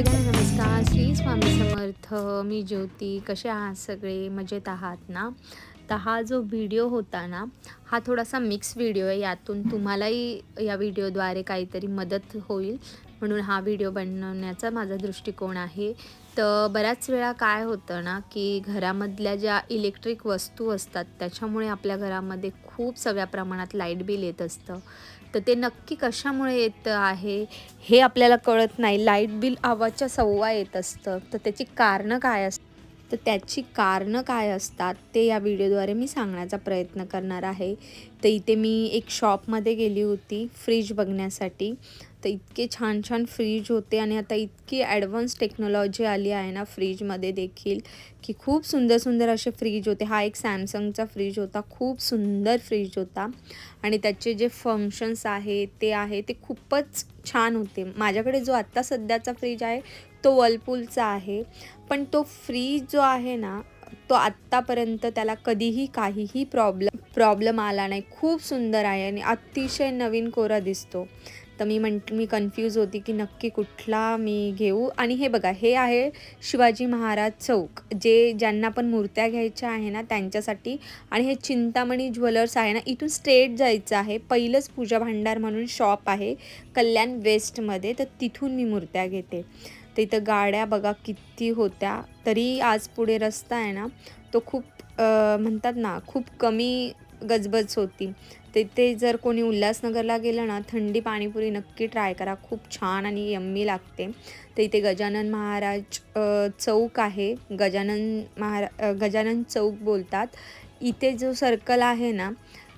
सगळ्या नमस्कार. श्री स्वामी समर्थ मी ज्योती. कसे आहात सगळे? मजेत आहात ना? तर हा जो व्हिडिओ होता ना हा थोडासा मिक्स व्हिडिओ आहे. यातून तुम्हालाही या व्हिडिओद्वारे काहीतरी मदत होईल. म्हणून हा व्हिडिओ बनवण्याचा माझा दृष्टिकोन आहे. तर बऱ्याच वेळा काय होतं ना की घरामधल्या ज्या इलेक्ट्रिक वस्तू असतात त्याच्यामुळे आपल्या घरामध्ये खूप सगळ्या प्रमाणात लाइट बिल येत असतं. तर ते नक्की कशामुळे येतं आहे हे आपल्याला कळत नाही. लाइट बिल आवाजच्या सव्वा येत असतं. तर त्याची कारणं काय असतं तर त्याची कारणं काय असतात ते या व्हिडिओद्वारे मी सांगण्याचा प्रयत्न करणार आहे. तर इथे मी एक शॉपमध्ये गेली होती फ्रीज बघण्यासाठी. तर इतके छान छान फ्रीज होते आणि आता इतकी ॲडव्हान्स टेक्नॉलॉजी आली आहे ना फ्रीजमध्ये देखील की खूप सुंदर सुंदर असे फ्रीज होते. हा एक सॅमसंगचा फ्रीज होता खूप सुंदर फ्रीज होता. आणि त्याचे जे फंक्शन्स आहे ते आहे ते खूपच छान होते. माझ्याकडे जो आत्ता सध्याचा फ्रीज आहे तो वर्लपूलचा आहे. पण तो फ्रीज जो आहे ना तो आत्तापर्यंत त्याला कधीही काहीही प्रॉब्लम प्रॉब्लेम आला नाही. खूप सुंदर आहे आणि अतिशय नवीन कोरा दिसतो. तर मी म्हण मी कन्फ्यूज होती की नक्की कुठला मी घेऊ. आणि हे बघा हे आहे शिवाजी महाराज चौक जे ज्यांना पण मूर्त्या घ्यायच्या आहे ना त्यांच्यासाठी. आणि हे चिंतामणी ज्वेलर्स आहे ना इथून स्ट्रेट जायचं आहे. पहिलंच पूजा भांडार म्हणून शॉप आहे कल्याण वेस्टमध्ये तर तिथून मी मूर्त्या घेते. तर इथं गाड्या बघा किती होत्या. तरी आज पुढे रस्ता आहे ना तो खूप म्हणतात ना खूप कमी गजबज होती. तिथे जर कोणी उल्हासनगरला गेलं ना थंडी पाणीपुरी नक्की ट्राय करा. खूप छान आणि यम्मी लागते. तर इथे गजानन महाराज चौक आहे. गजानन महारा गजानन चौक बोलतात. इथे जो सर्कल आहे ना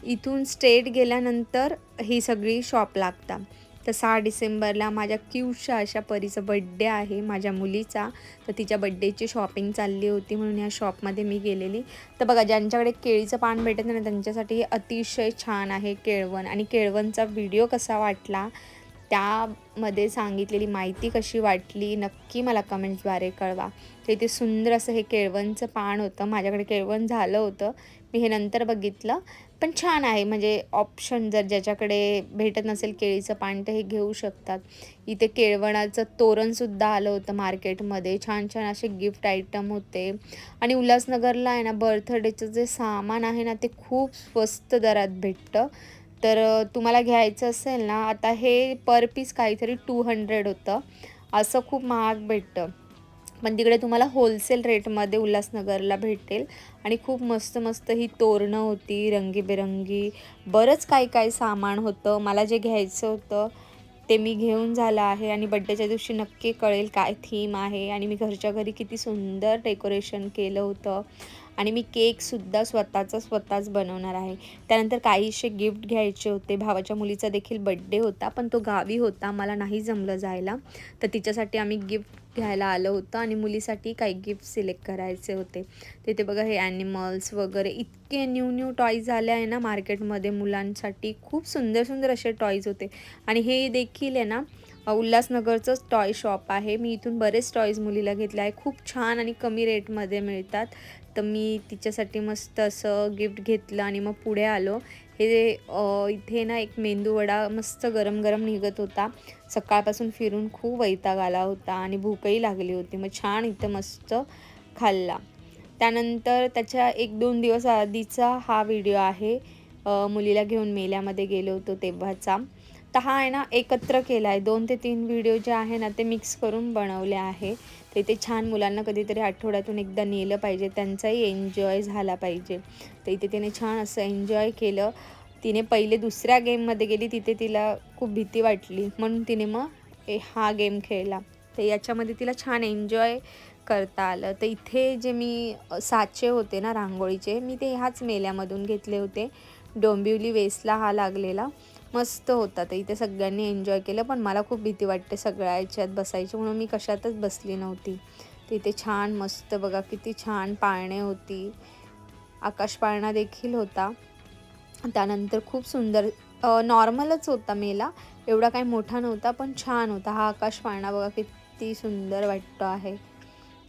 इथून स्ट्रेट गेल्यानंतर ही सगळी शॉप लागतात तर सहा डिसेंबरला माझ्या क्यूशा अशा परीचा बड्डे आहे माझ्या मुलीचा. तर तिच्या बड्डेची शॉपिंग चालली होती म्हणून ह्या शॉपमध्ये मी गेलेली. तर बघा ज्यांच्याकडे केळीचं पान भेटत नाही त्यांच्यासाठी हे अतिशय छान आहे केळवण. आणि केळवणचा व्हिडिओ कसा वाटला? त्यामध्ये सांगितलेली माहिती कशी वाटली नक्की मला कमेंट्सद्वारे कळवा. तर इथे सुंदर असं हे केळवणचं पान होतं. माझ्याकडे केळवण झालं होतं. मी हे नंतर बघितलं. पण छान आहे. म्हणजे ऑप्शन जर ज्याच्याकडे भेटत नसेल केळीचं पान तर हे घेऊ शकतात. इथे केळवणाचं तोरणसुद्धा आलं होतं मार्केटमध्ये. छान छान असे गिफ्ट आयटम होते. आणि उल्हासनगरला आहे ना बर्थडेचं जे सामान आहे ना ते खूप स्वस्त दरात भेटतं. तर तुम्हाला घ्यायचं असेल ना आता हे पर पीस काहीतरी टू हंड्रेड होतं. असं खूप महाग भेटतं. पण तिकडे तुम्हाला होलसेल रेटमध्ये उल्हासनगरला भेटेल. आणि खूप मस्त मस्त ही तोरणं होती रंगीबेरंगी. बरंच काही काही सामान होतं. मला जे घ्यायचं होतं ते मी घेऊन झालं आहे. आणि बड्डेच्या दिवशी नक्की कळेल काय थीम आहे. आणि मी घरच्या घरी किती सुंदर डेकोरेशन केलं होतं. आणि मी केकसुद्धा स्वतःचा स्वतःच बनवणार आहे. त्यानंतर काहीशे गिफ्ट घ्यायचे होते. भावाच्या मुलीचा देखील बड्डे होता पण तो गावी होता. मला नाही जमलं जायला. तर तिच्यासाठी आम्ही गिफ्ट घ्यायला आलं होतं आणि मुलीसाठी काही गिफ्ट सिलेक्ट करायचे होते. तिथे बघा हे ॲनिमल्स वगैरे इतके न्यू न्यू टॉईज आले आहे ना मार्केटमध्ये मुलांसाठी. खूप सुंदर सुंदर असे टॉईज होते. आणि हे देखील आहे ना उल्हासनगरचंच टॉय शॉप आहे. मी इथून बरेच टॉईज मुलीला घेतले आहे. खूप छान आणि कमी रेटमध्ये मिळतात. तर मी तिच्यासाठी मस्त असं गिफ्ट घेतलं आणि मग पुढे आलो. हे इथे ना एक मेंदूवडा मस्त गरम गरम निघत होता. सकाळपासून फिरून खूप वैताग आला होता आणि भूकही लागली होती. मग छान इथं मस्त खाल्ला. त्यानंतर त्याच्या एक दोन दिवस आधीचा हा व्हिडिओ आहे. मुलीला घेऊन मेल्यामध्ये गेलो होतो तेव्हाचा. तर हा आहे ना एकत्र केला आहे दोन ते तीन व्हिडिओ जे आहे ना ते मिक्स करून बनवले आहे. तर इथे छान मुलांना कधीतरी आठवड्यातून एकदा नेलं पाहिजे. त्यांचाही एन्जॉय झाला पाहिजे. तर इथे तिने छान असं एन्जॉय केलं. तिने पहिले दुसऱ्या गेममध्ये गेली तिथे तिला खूप भीती वाटली. म्हणून तिने मग हा गेम खेळला. तर याच्यामध्ये तिला छान एन्जॉय करता आलं. तर इथे जे मी साचे होते ना रांगोळीचे मी ते ह्याच मेल्यामधून घेतले होते. डोंबिवली वेसला हा लागलेला. मस्त होता तर इथे सगळ्यांनी एन्जॉय केलं पण मला खूप भीती वाटते सगळ्या याच्यात बसायची. म्हणून मी कशातच बसली नव्हती. तर इथे छान मस्त बघा किती छान पाळणे होती. आकाश पाळणा देखील होता. त्यानंतर खूप सुंदर नॉर्मलच होता मेला. एवढा काही मोठा नव्हता पण छान होता. हा आकाश पाळणा बघा किती सुंदर वाटतो आहे.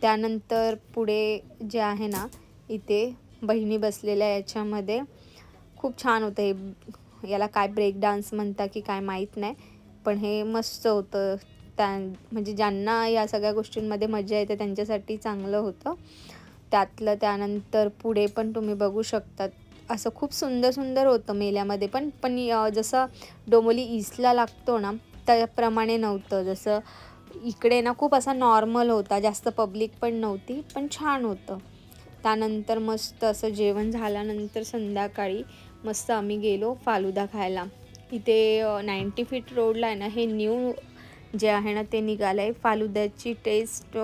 त्यानंतर पुढे जे आहे ना इथे बहिणी बसलेल्या याच्यामध्ये खूप छान होतं. हे याला काय ब्रेक डान्स म्हणता की काय माहीत नाही. पण हे मस्त होतं. त्या म्हणजे ज्यांना या सगळ्या गोष्टींमध्ये मजा येते त्यांच्यासाठी चांगलं होतं. त्यातलं त्यानंतर पुढे पण तुम्ही बघू शकतात. असं खूप सुंदर सुंदर होतं मेल्यामध्ये पण. पण जसं डोंबोली ईस्टला लागतो ना त्याप्रमाणे नव्हतं. जसं इकडे ना खूप असा नॉर्मल होता. जास्त पब्लिक पण नव्हती पण छान होतं. त्यानंतर मस्त असं जेवण झाल्यानंतर संध्याकाळी मस्त आम्ही गेलो फालुदा खायला. इथे नाईंटी फीट रोडला आहे ना हे न्यू जे आहे ना ते निघालं आहे फालुद्याची टेस्ट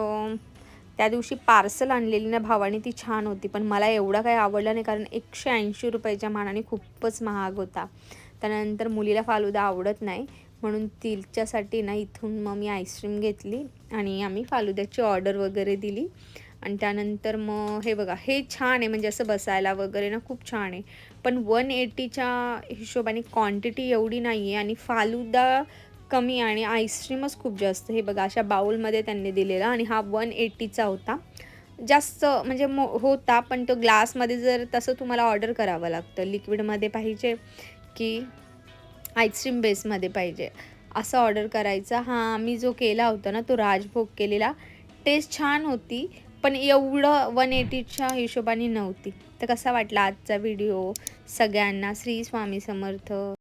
त्या दिवशी पार्सल आणलेली ना भावाने ती छान होती. पण मला एवढा काही आवडला नाही कारण एकशे ऐंशी रुपयाच्या मानाने खूपच महाग होता. त्यानंतर मुलीला फालुदा आवडत नाही. म्हणून तिच्यासाठी ना इथून मग मी आईस्क्रीम घेतली आणि आम्ही फालुद्याची ऑर्डर वगैरे दिली. आणि त्यानंतर मग हे बघा हे छान आहे. म्हणजे असं बसायला वगैरे ना खूप छान आहे. पण वन एटीच्या हिशोबाने क्वांटिटी एवढी नाही आहे आणि फालुदा कमी आणि आईस्क्रीमच खूप जास्त. हे बघा अशा बाऊलमध्ये त्यांनी दिलेला आणि हा वन एटीचा होता. जास्त म्हणजे मो होता पण तो ग्लासमध्ये जर तसं तुम्हाला ऑर्डर करावं लागतं. लिक्विडमध्ये पाहिजे की आईस्क्रीम बेसमध्ये पाहिजे. असं ऑर्डर करायचा. हा आम्ही जो केला होता ना तो राजभोग केलेला. टेस्ट छान होती. पण एवढं वन एटीच्या हिशोबाने नव्हती. तर कसा वाटला आजचा व्हिडिओ सगळ्यांना श्री स्वामी समर्थ.